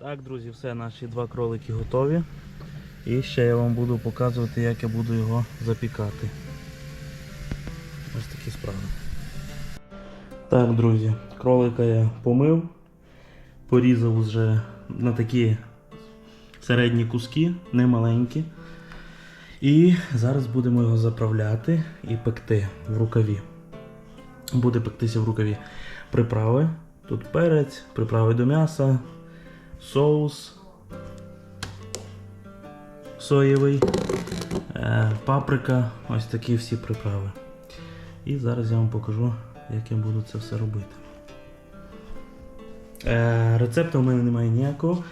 Так, друзі, все, наші два кролики готові. І ще я вам буду показувати, як я буду його запікати. Ось такі справи. Так, друзі, кролика я помив, порізав вже на такі середні куски, не маленькі. І зараз будемо його заправляти і пекти в рукаві. Буде пектися в рукаві приправи. Тут перець, приправи до м'яса, соус соєвий, е, паприка, ось такі всі приправи. І зараз я вам покажу, як я буду це все робити. Е, рецепту в мене немає ніякого.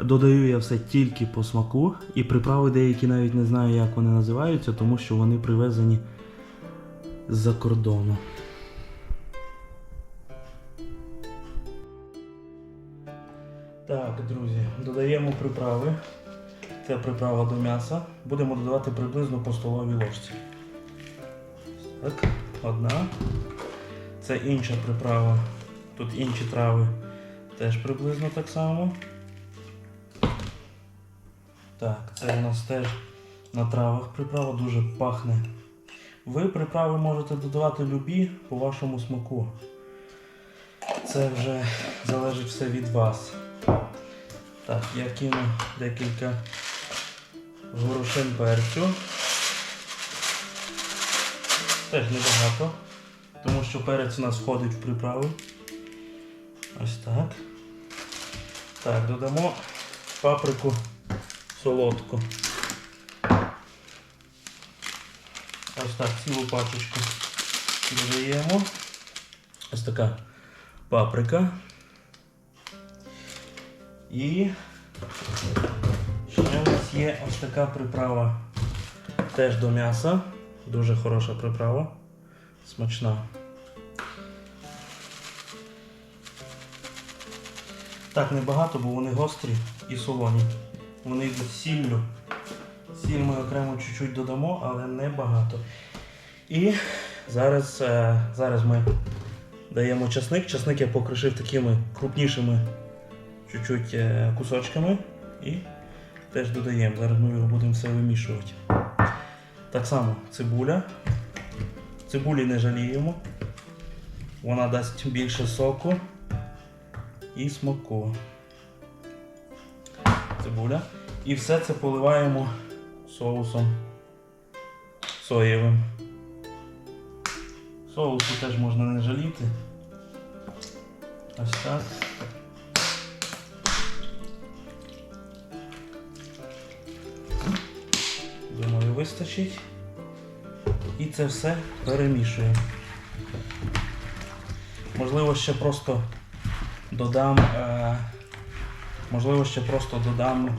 Додаю я все тільки по смаку. І приправи деякі навіть не знаю, як вони називаються, тому що вони привезені з-за кордону. Так, друзі, додаємо приправи. Це приправа до м'яса. Будемо додавати приблизно по столовій ложці. Так, одна. Це інша приправа. Тут інші трави теж приблизно так само. Так, це у нас теж на травах приправа дуже пахне. Ви приправи можете додавати любі по вашому смаку. Це вже залежить все від вас. Так, я кину декілька горошин перцю. Теж небагато, тому що перець у нас входить в приправу. Ось так. Так, додамо паприку солодку. Ось так, цілу пачечку додаємо. Ось така паприка. І ще у нас є ось така приправа теж до м'яса. Дуже хороша приправа. Смачна. Так, небагато, бо вони гострі і солоні. Вони йдуть сіллю. Сіль ми окремо чуть-чуть додамо, але не багато. І зараз, е, зараз ми даємо часник. Часник я покришив такими крупнішими чуть-чуть е, кусочками і теж додаємо. Зараз ми його будемо все вимішувати. Так само цибуля. Цибулі не жаліємо. Вона дасть більше соку і смаку. Цибуля. І все це поливаємо соусом соєвим. Соусу теж можна не жаліти. Ось так. Вистачить. І це все перемішуємо. Можливо, ще просто додам. Е, можливо, ще просто додам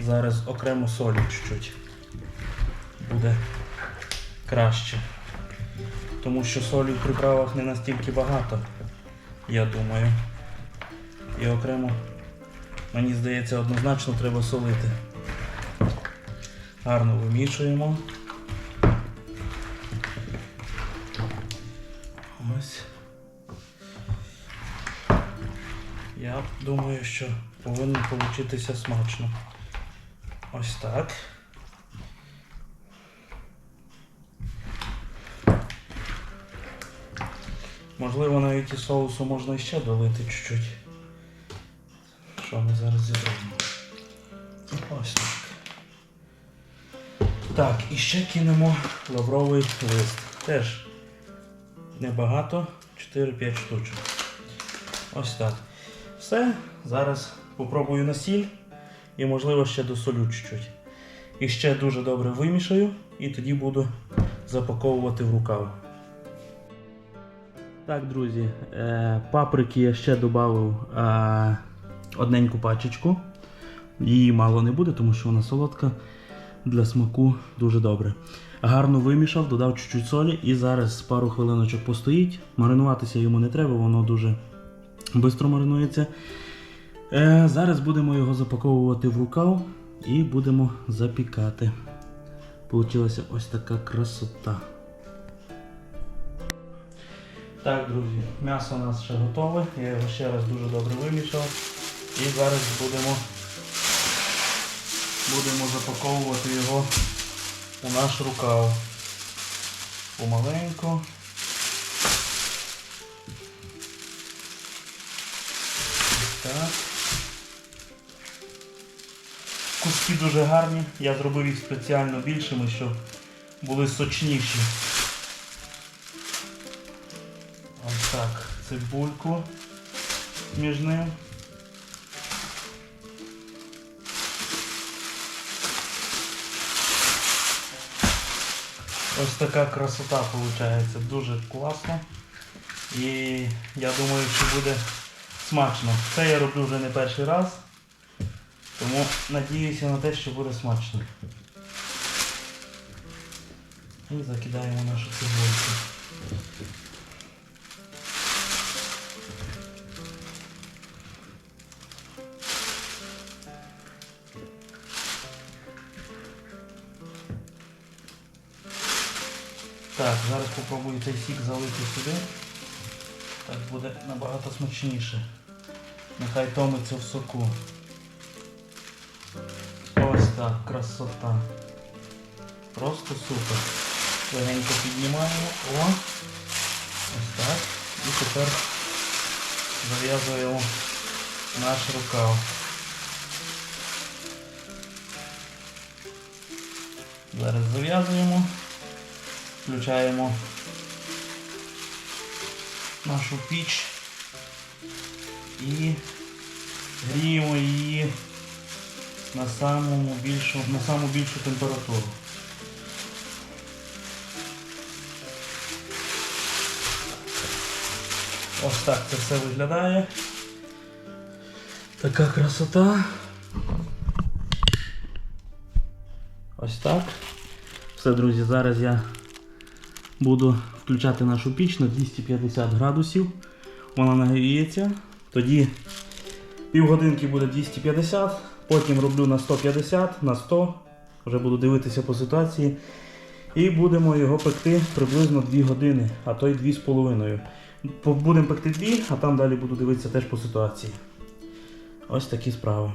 зараз окремо солі чуть-чуть. Буде краще. Тому що солі в приправах не настільки багато, я думаю. І окремо, мені здається, однозначно треба солити. Гарно вимішуємо. Ось. Я думаю, що повинно получитися смачно. Ось так. Можливо, навіть і соусу можна ще долити чуть-чуть. Що ми зараз зробимо? Так, і ще кинемо лавровий лист. Теж небагато, 4-5 штучок. Ось так. Все. Зараз попробую на сіль і, можливо, ще досолю чуть-чуть. І ще дуже добре вимішаю, і тоді буду запаковувати в рукав. Так, друзі, е, паприки я ще додав е, одненьку пачечку. Її мало не буде, тому що вона солодка. Для смаку дуже добре. Гарно вимішав, додав чуть-чуть солі і зараз пару хвилиночок постоїть. Маринуватися йому не треба, воно дуже швидко маринується. Е, зараз будемо його запаковувати в рукав і будемо запікати. Получилася ось така красота. Так, друзі, м'ясо у нас ще готове. Я його ще раз дуже добре вимішав. І зараз будемо, будемо запаковувати його у наш рукав. Помаленьку. Так. Куски дуже гарні. Я зробив їх спеціально більшими, щоб були сочніші. Ось так. Цибульку між ним. Ось така красота виходить. Дуже класно. І я думаю, що буде смачно. Це я роблю вже не перший раз. Тому надіюся на те, що буде смачно. І закидаємо нашу цибульку. Так, зараз попробую цей сік залити сюди. Так буде набагато смачніше. Нехай томиться в соку. Ось так, красота. Просто супер. Легенько піднімаємо. О! Ось так. І тепер зав'язуємо наш рукав. Зараз зав'язуємо. Включаємо нашу піч і гріємо її на самому більшу, на саму більшу температуру. Ось так це все виглядає. Така красота. Ось так. Все, друзі, зараз я буду включати нашу піч на 250 градусів. Вона нагріється. Тоді півгодинки буде 250, потім роблю на 150, на 100. Вже буду дивитися по ситуації. І будемо його пекти приблизно 2 години, а то й 2,5. Будемо пекти 2, а там далі буду дивитися теж по ситуації. Ось такі справи.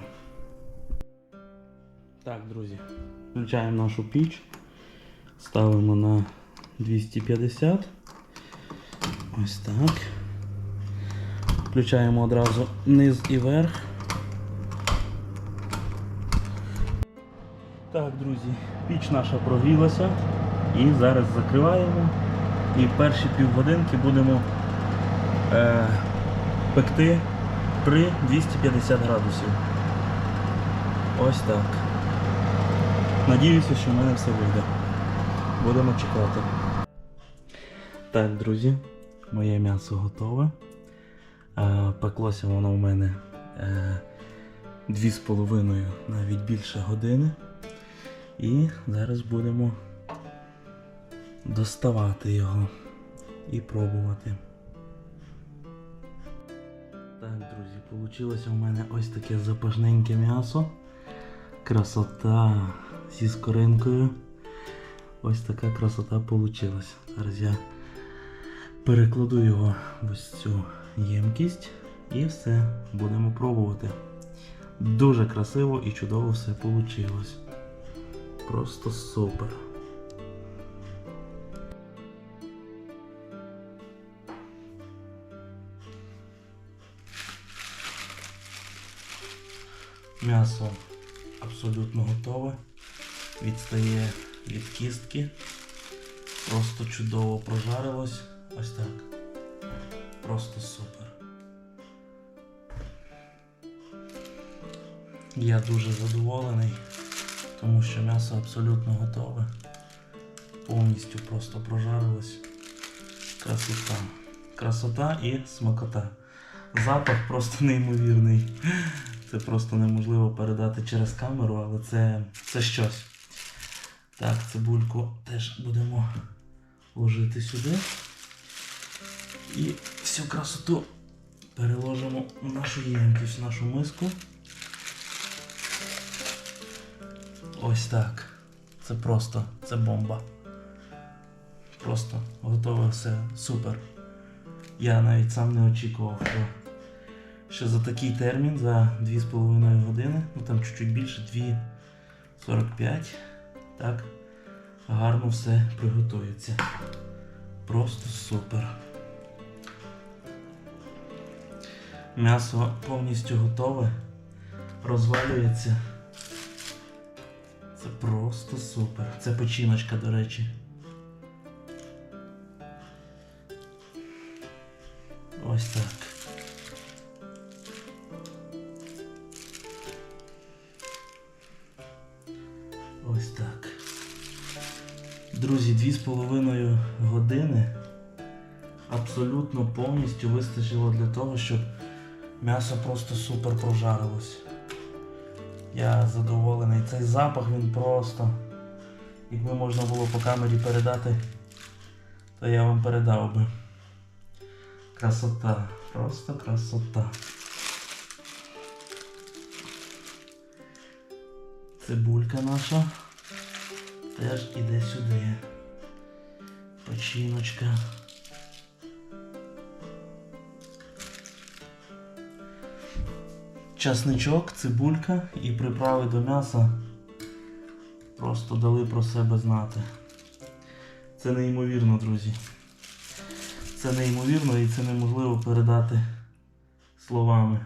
Так, друзі, включаємо нашу піч. Ставимо на 250. Ось так. Включаємо одразу низ і верх. Так, друзі, піч наша прогрілася. І зараз закриваємо. І перші півгодинки будемо е, пекти при 250 градусів. Ось так. Надіюся, що в мене все вийде. Будемо чекати. Так, друзі, моє м'ясо готове. Е, Пеклося воно в мене е, дві з половиною, навіть більше години. І зараз будемо доставати його і пробувати. Так, друзі, вийшло у мене ось таке запашненьке м'ясо. Красота зі скоринкою. Ось така красота вийшла. Зараз я перекладу його в ось цю ємкість і все, будемо пробувати. Дуже красиво і чудово все вийшло. Просто супер. М'ясо абсолютно готове. Відстає від кістки. Просто чудово прожарилось. Ось так. Просто супер. Я дуже задоволений, тому що м'ясо абсолютно готове. Повністю просто прожарилось. Красота. Красота і смакота. Запах просто неймовірний. Це просто неможливо передати через камеру, але це, це щось. Так, цибульку теж будемо ложити сюди. І всю красоту переложимо в нашу ємкість, в нашу миску. Ось так. Це просто, це бомба. Просто готове все супер. Я навіть сам не очікував, що що за такий термін, за 2,5 години, ну там чуть-чуть більше, 2,45, так, гарно все приготується. Просто супер. М'ясо повністю готове, розвалюється. Це просто супер. Це печіночка, до речі. Ось так. Ось так. Друзі, дві з половиною години абсолютно повністю вистачило для того, щоб м'ясо просто супер прожарилось. Я задоволений. Цей запах він просто. Якби можна було по камері передати, то я вам передав би. Красота. Просто красота. Цибулька наша теж іде сюди. Печіночка. Часничок, цибулька і приправи до м'яса просто дали про себе знати. Це неймовірно, друзі. Це неймовірно і це неможливо передати словами.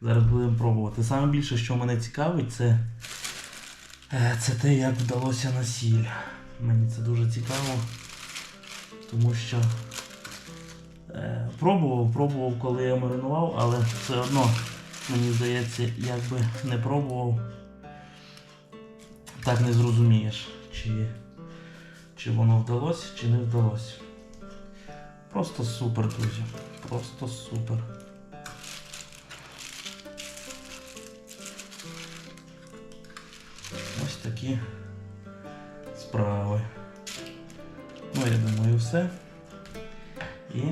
Зараз будемо пробувати. Саме більше, що мене цікавить, це, е, це те, як вдалося на сіль. Мені це дуже цікаво, тому що е, пробував, пробував, коли я маринував, але все одно, мені здається, як би не пробував, так не зрозумієш, чи, чи воно вдалося, чи не вдалося. Просто супер, друзі. Просто супер. Ось такі справи. Ну, я думаю, все. І.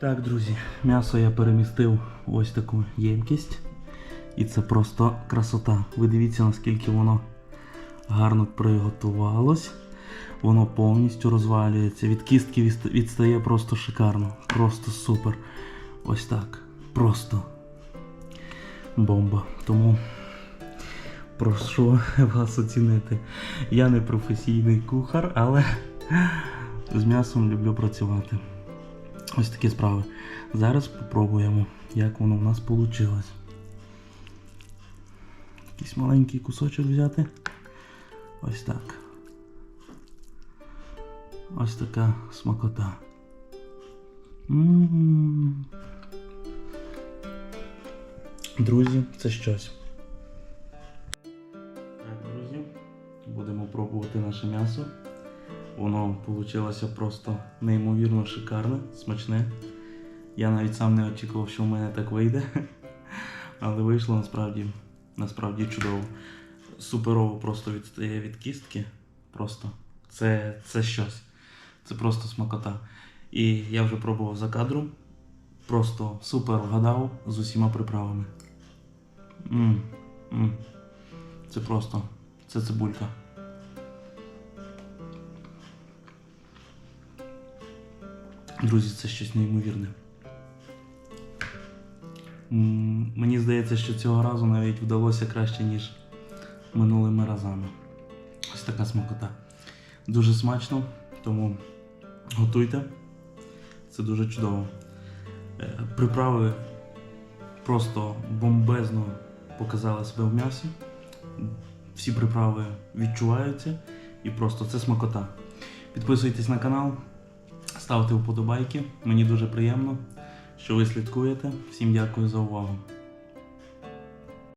Так, друзі, м'ясо я перемістив в ось таку ємкість. І це просто красота. Ви дивіться, наскільки воно гарно приготувалось. Воно повністю розвалюється. Від кістки відстає просто шикарно. Просто супер. Ось так. Просто бомба. Тому прошу вас оцінити. Я не професійний кухар, але з м'ясом люблю працювати. Ось такі справи. Зараз спробуємо, як воно в нас вийшло. Якийсь маленький кусочок взяти. Ось так. Ось така смакота. Друзі, це щось. Друзі, будемо пробувати наше м'ясо. Воно вийшло просто неймовірно шикарне, смачне. Я навіть сам не очікував, що в мене так вийде. Але вийшло насправді, насправді чудово. Суперово просто відстає від кістки. Просто це, це щось. Це просто смакота. І я вже пробував за кадром. Просто супер вгадав з усіма приправами. м м Це просто. Це цибулька. Друзі, це щось неймовірне. Мені здається, що цього разу навіть вдалося краще, ніж минулими разами. Ось така смакота. Дуже смачно, тому готуйте. Це дуже чудово. Е, Приправи просто бомбезно показали себе в м'ясі. Всі приправи відчуваються і просто це смакота. Підписуйтесь на канал, ставте вподобайки. Мені дуже приємно, що ви слідкуєте. Всім дякую за увагу.